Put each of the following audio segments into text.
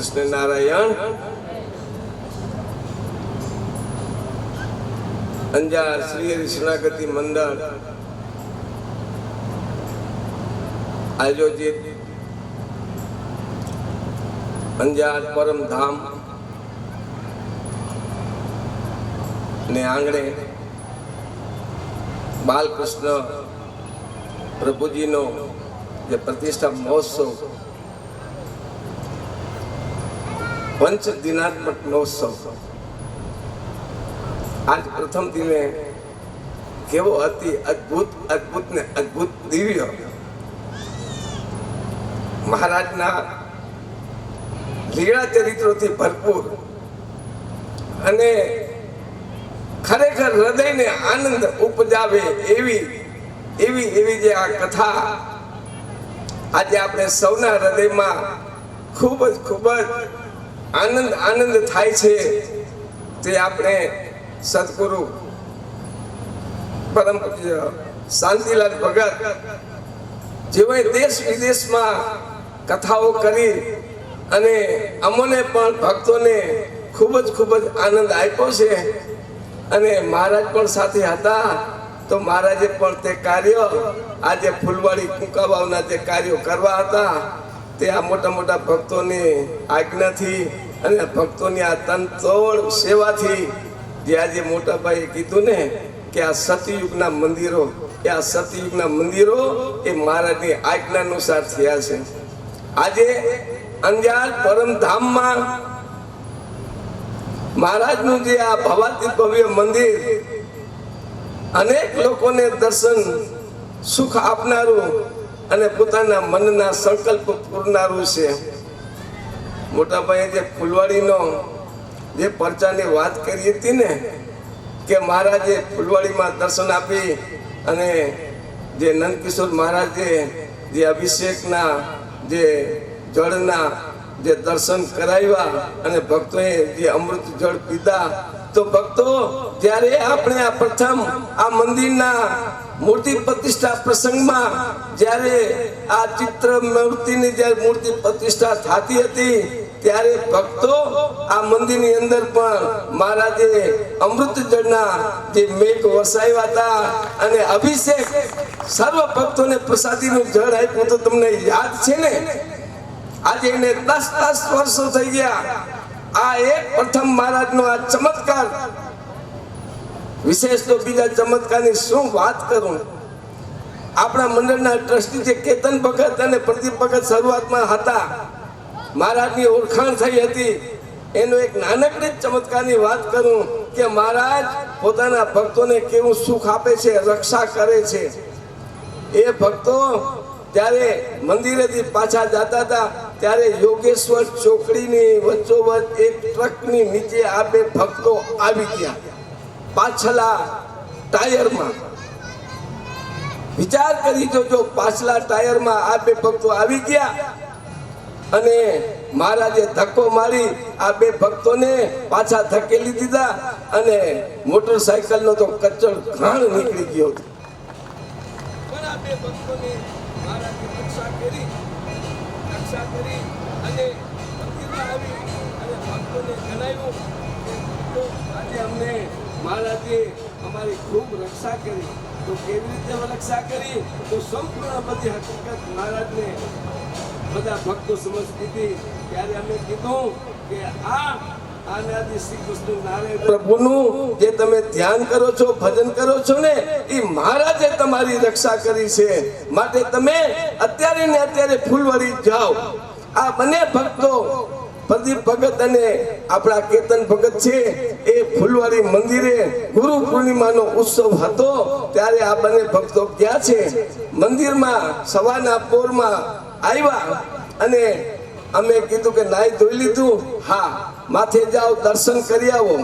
કૃષ્ણ નારાયણ અંજાર શ્રી શરણાગતિ મંડળ, આયોજિત અંજાર પરમધામ ને આંગણે બાલકૃષ્ણ પ્રભુજીનો જે પ્રતિષ્ઠા મહોત્સવ પંચ દિનાત્મક મહોત્સવ આજ પ્રથમ દિને કેવો અતિ અદ્ભુત અદ્ભુત ને અદ્ભુત દિવ્ય મહારાજના લીળા ચરિત્રોથી ભરપૂર અને ખરેખર હૃદયને આનંદ ઉપજાવે એવી એવી એવી જે આ કથા આજે આપણે સૌના હૃદયમાં ખૂબ જ ખૂબ જ આનંદ આનંદ થાય છે તે આપણે સદગુરુ પરમ શાંતિલાલ ભગત જેઓએ દેશ વિદેશમાં કથાઓ કરી અને અમોને પણ ભક્તોને ખૂબ જ ખૂબ જ આનંદ આપ્યો છે અને મહારાજ પણ સાથે હતા તો મહારાજે પણ તે કાર્ય આજે ફૂલવાડી કુંકાવાવના જે કાર્યો કરવા હતા. તે આ મોટા મોટા ભક્તોની આજ્ઞાથી અને ભક્તોની આ તનતોડ સેવાથી જે આજે મોટાભાઈએ કીધું ને કે આ સતયુગના મંદિરો એ આ સતયુગના મંદિરો એ મહારાજની આજ્ઞા અનુસાર થયા છે. આજે અંજાર પરમધામમાં મહારાજનું જે આ ભવાતી ભવ્ય મંદિર, અનેક લોકોને દર્શન સુખ આપનારું અને પોતાના મનના સંકલ્પ પૂરનારું છે. મોટાભાઈએ જે ફૂલવાડીનો જે પરચાની વાત કરી હતી ને, કે મહારાજે ફૂલવાડીમાં દર્શન આપી અને જે નંદકિશોર મહારાજે જે અભિષેકના જે જળના જે દર્શન કરાવ્યા અને ભક્તોએ જે અમૃત જળ પીધા, તો ભક્તો, જ્યારે આપણે આ પ્રથમ આ મંદિરના મૂર્તિ પ્રતિષ્ઠા પ્રસંગમાં જ્યારે આ ચિત્ર મૂર્તિની જ્યારે મૂર્તિ પ્રતિષ્ઠા થતી હતી, ત્યારે ભક્તો આ મંદિરની અંદર પણ મહારાજે અમૃત જળના જે મેઘ વસાવ્યા હતા અને અભિષેક સર્વ ભક્તોને પ્રસાદીનું જળ આપ્યું તો તમને યાદ છે ને? આજે એને દસ દસ વર્ષો થઈ ગયા. આ એક પ્રથમ મહારાજનો આ ચમત્કાર વિશેષ તો બીજા ચમત્કારની શું વાત કરું? આપણા મંડળના ટ્રસ્ટી જે કેતન ભગત અને પ્રદીપ ભગત શરૂઆતમાં હતા, મહારાજની ઓળખાણ થઈ હતી. એનો એક નાનકડી ચમત્કારની વાત કરું કે મહારાજ પોતાના ભક્તોને કેવું સુખ આપે છે, રક્ષા કરે છે. એ ભક્તો ત્યારે મંદિરેથી પાછા જતા હતા, ત્યારે યોગેશ્વર ચોકડીની વચ્ચોવચ એક ટ્રકની નીચે આ બે ભક્તો આવી ગયા. પાછલા ટાયરમાં. વિચાર કરી જોજો, પાછલા ટાયરમાં આ બે ભક્તો આવી ગયા અને મહારાજે ધક્કો મારી, આ બે ભક્તોને પાછા ધકેલી દીધા અને મોટરસાયકલનો તો કચડ ઘાણ નીકળી ગયો કરી અને જણાવ્યું આજે અમને મહારાજે અમારી ખૂબ રક્ષા કરી. તો કેવી રીતે રક્ષા કરી? તો સંપૂર્ણ બધી હકીકત મહારાજને બધા ભક્તો સમજ હતી ત્યારે અમે કીધું કે આ આનાથી શ્રી કૃષ્ણ નારાયણ પ્રભુનું જે તમે ધ્યાન કરો છો, ભજન કરો છો ને, એ મહારાજે તમારી રક્ષા કરી છે. માટે તમે અત્યારે ને અત્યારે ફૂલવાડી જાઓ. આ બંને ભક્તો પ્રદીપ ભગત અને આપણા કેતન ભગત છે, એ ફૂલવાડી મંદિરે ગુરુ પૂર્ણિમાનો ઉત્સવ હતો, ત્યારે આ બંને ભક્તો ગયા છે. મંદિરમાં સવારના પોરમાં આવ્યા અને અમે કીધું કે નાઈ ધોઈ લીધું. હા, માથે જાઓ, દર્શન કરી આવો.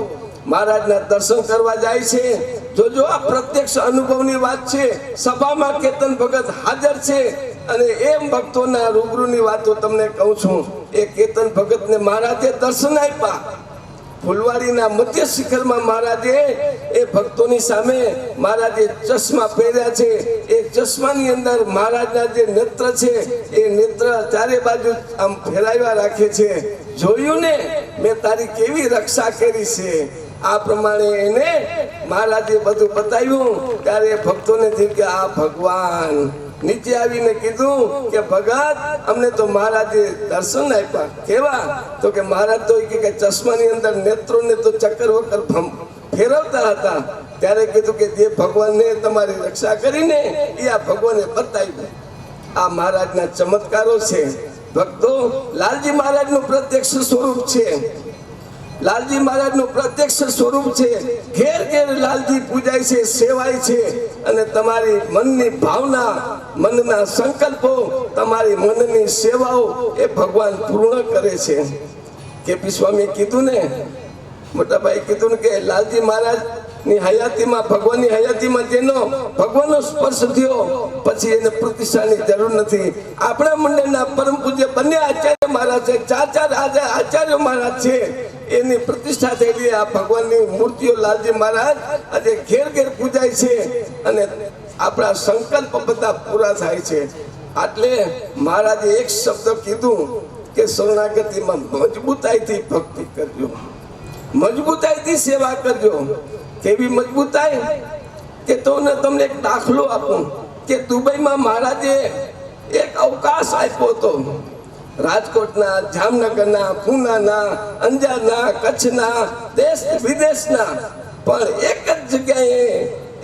મહારાજના દર્શન કરવા જાય છે. જોજો, આ પ્રત્યક્ષ અનુભવની વાત છે. સભામાં કેતન ભગત હાજર છે. અને એમ ભક્તોના રૂબરૂની વાતો તમને કહું છું. એ કેતન ભગતને મહારાજે દર્શન આપ્યા. ફૂલવાડીના મધ્ય શિખરમાં મહારાજે એ ભક્તોની સામે મહારાજે ચશ્મા પહેર્યા છે. એ ચશ્માની અંદર મહારાજના જે નેત્ર છે, એ નેત્ર ચારે બાજુ આમ ફેરાવ્યા રાખે છે. જોયું ને? મેં તારી કેવી રક્ષા કરી છે. આ પ્રમાણે એને મહારાજે બધું બતાવ્યું. ત્યારે ભક્તોને થયું કે આ ભગવાન નીચે આવીને કીધું કે, ભગત, અમને તો મહારાજે દર્શન આપ્યા. કેવા? તો કે, મહારાજ તો કે ચશ્માની અંદર નેત્રોને તો ચક્કર વક્કર ફેરવતા હતા. ત્યારે કીધું કે, જે ભગવાનને તમારી રક્ષા કરીને એ આ ભગવાને બતાવ્યું. આ મહારાજના ચમત્કારો છે. ભક્તો, લાલજી મહારાજનું પ્રત્યક્ષ સ્વરૂપ છે. લાલજી મહારાજનું પ્રત્યક્ષ સ્વરૂપ છે. ઘેર ઘેર લાલજી પૂજાય છે, સેવાય છે અને તમારી મનની ભાવના, મનના સંકલ્પો, તમારી મનની સેવાઓ એ ભગવાન પૂર્ણ કરે છે. કેપી સ્વામી કીધું ને, મોટાભાઈ કીધું ને કે લાલજી મહારાજ ની હયાતીમાં, ભગવાનની હયાતીમાં જેનો ભગવાનનો સ્પર્શ થયો, પછી એને પ્રતિષ્ઠાની જરૂર નથી. આપણા મંડળના પરમ પૂજ્ય બંને આચાર્ય મહારાજ છે ચાર ચાર આચાર્ય મહારાજ છે. એની પ્રતિષ્ઠા થયેલી આ ભગવાનની મૂર્તિઓ લાલજી મહારાજ આજે ઘેર ઘેર પૂજાય છે અને આપણા સંકલ્પ બધા પૂરા થાય છે. એટલે મહારાજે એક શબ્દ કીધું કે શરણાગતિમાં મજબૂતાઈથી ભક્તિ કરજો. મજબૂતાઈથી સેવા કરજો. કેવી મજબૂતાઈ? કે તો તમને એક દાખલો આપું. કે દુબઈમાં મહારાજે એક અવકાશ આપ્યો હતો. રાજકોટના, જામનગરના, પૂનાના, અંજારના, કચ્છના, દેશ વિદેશના. પણ એક જ જગ્યાએ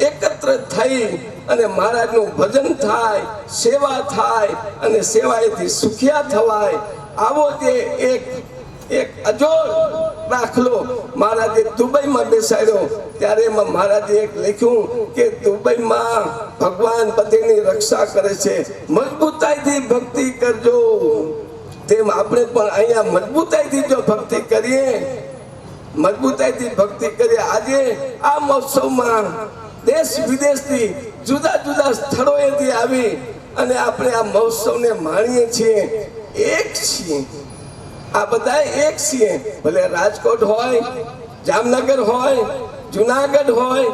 એકત્ર થઈ અને મહારાજનું ભજન થાય, સેવા થાય અને સેવાએથી સુખિયા થવાય. આવો જે એક એક અજોડ દાખલો મહારાજે દુબઈમાં બેસાડ્યો. ત્યારે એમાં મહારાજે એક લખ્યું કે દુબઈમાં ભગવાન પતિની રક્ષા કરે છે. મજબૂતાઈથી ભક્તિ કરજો. તેમ આપણે પણ અહીંયા મજબૂતાઈથી જો ભક્તિ કરીએ, મજબૂતાઈથી ભક્તિ કરીએ, આજે આ મહોત્સવમાં દેશ વિદેશથી જુદા જુદા સ્થળોએથી આવી અને આપણે આ મહોત્સવને માણીએ છીએ. એક છીએ. આ બધા એક છીએ. ભલે રાજકોટ હોય, જામનગર હોય, જુનાગઢ હોય,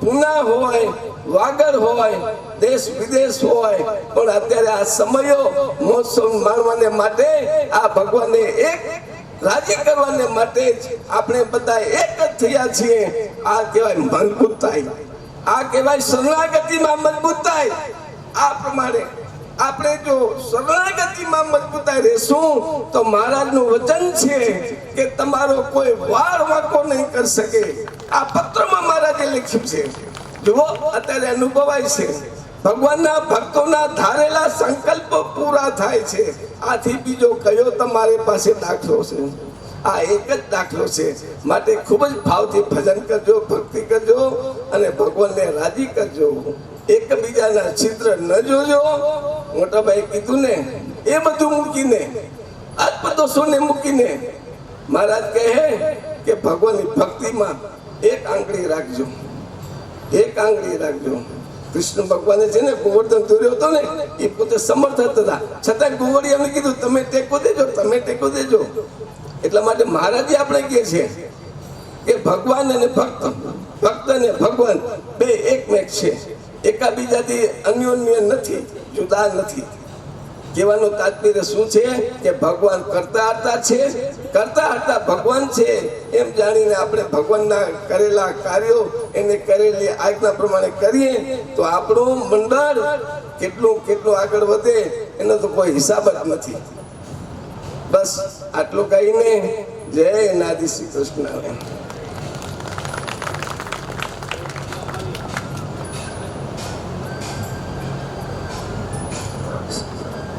પુના હોય, વાગડ હોય, દેશ વિદેશ હોય, પણ અત્યારે આ સમયો મહોત્સવ માણવાને માટે, આ ભગવાનને એક, રાજી કરવાને માટે જ આપણે બધા એક જ થયા છીએ. આ કહેવાય મજબૂતાઈ. આ કહેવાય શરણાગતિમાં મજબૂતાઈ. આ પ્રમાણે આપણે જો શરણાગતિમાં મજબૂતાઈ રહેશું, તો મહારાજનું વચન છે કે તમારો કોઈ વાળ વાંકો નહીં કરી શકે. આ પત્રમાં મહારાજે લખ્યું છે. જુઓ, અત્યારે અનુભવાય છે. ભગવાનના ભક્તોના ધારેલા સંકલ્પ પૂરા થાય છે. આથી બીજો કયો તમારી પાસે દાખલો છે? આ એક જ દાખલો છે. માટે ખૂબ જ ભાવથી ભજન કરજો, ભક્તિ કરજો અને ભગવાનને રાજી કરજો. એકબીજાના છિદ્ર ન જોજો. મોટાભાઈ કીધું ને, એ બધું મૂકીને, આત્મદોષોને મૂકીને મહારાજ કહે કે ભગવાનની ભક્તિમાં એક આંગળી રાખજો. એક આંગળી રાખજો. કૃષ્ણ ભગવાને છે ને ગોવર્ધન દોર્યો હતો ને, એ પોતે સમર્થ હતા. છતાં ગોવળિયાને કીધું, તમે ટેકો દેજો, તમે ટેકો દેજો. એટલા માટે મહારાજે આપણે કહે છે કે ભગવાન અને ભક્ત ભક્ત અને ભગવાન બે એકમેક છે. એકાબીજાથી અન્યોન્ય નથી, જુદા નથી. કહેવાનો તાત્પર્ય શું છે? કે ભગવાન કરતા હતા છે, કરતા હતા ભગવાન છે, એમ જાણીને આપણે ભગવાનના કરેલા કાર્યો, એને કરેલી આજ્ઞા પ્રમાણે કરીએ, તો આપણું મંડળ કેટલું કેટલું આગળ વધે, એનો તો કોઈ હિસાબ જ નથી. બસ આટલું કહીને જય નાદી શ્રી કૃષ્ણ.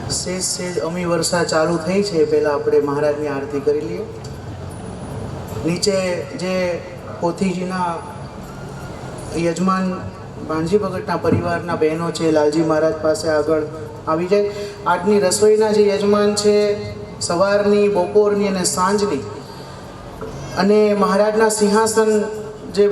સેજ સેજ અમી વર્ષા ચાલુ થઈ છે, પહેલાં આપણે મહારાજની આરતી કરી લઈએ. નીચે જે પોથીજીના યજમાન ભાણજી ભગતના પરિવારના બહેનો છે, લાલજી મહારાજ પાસે આગળ આવી જાય. આજની રસોઈના જે યજમાન છે સવારની બપોરની અને સાંજની. અને મહારાજના સિંહાસન જે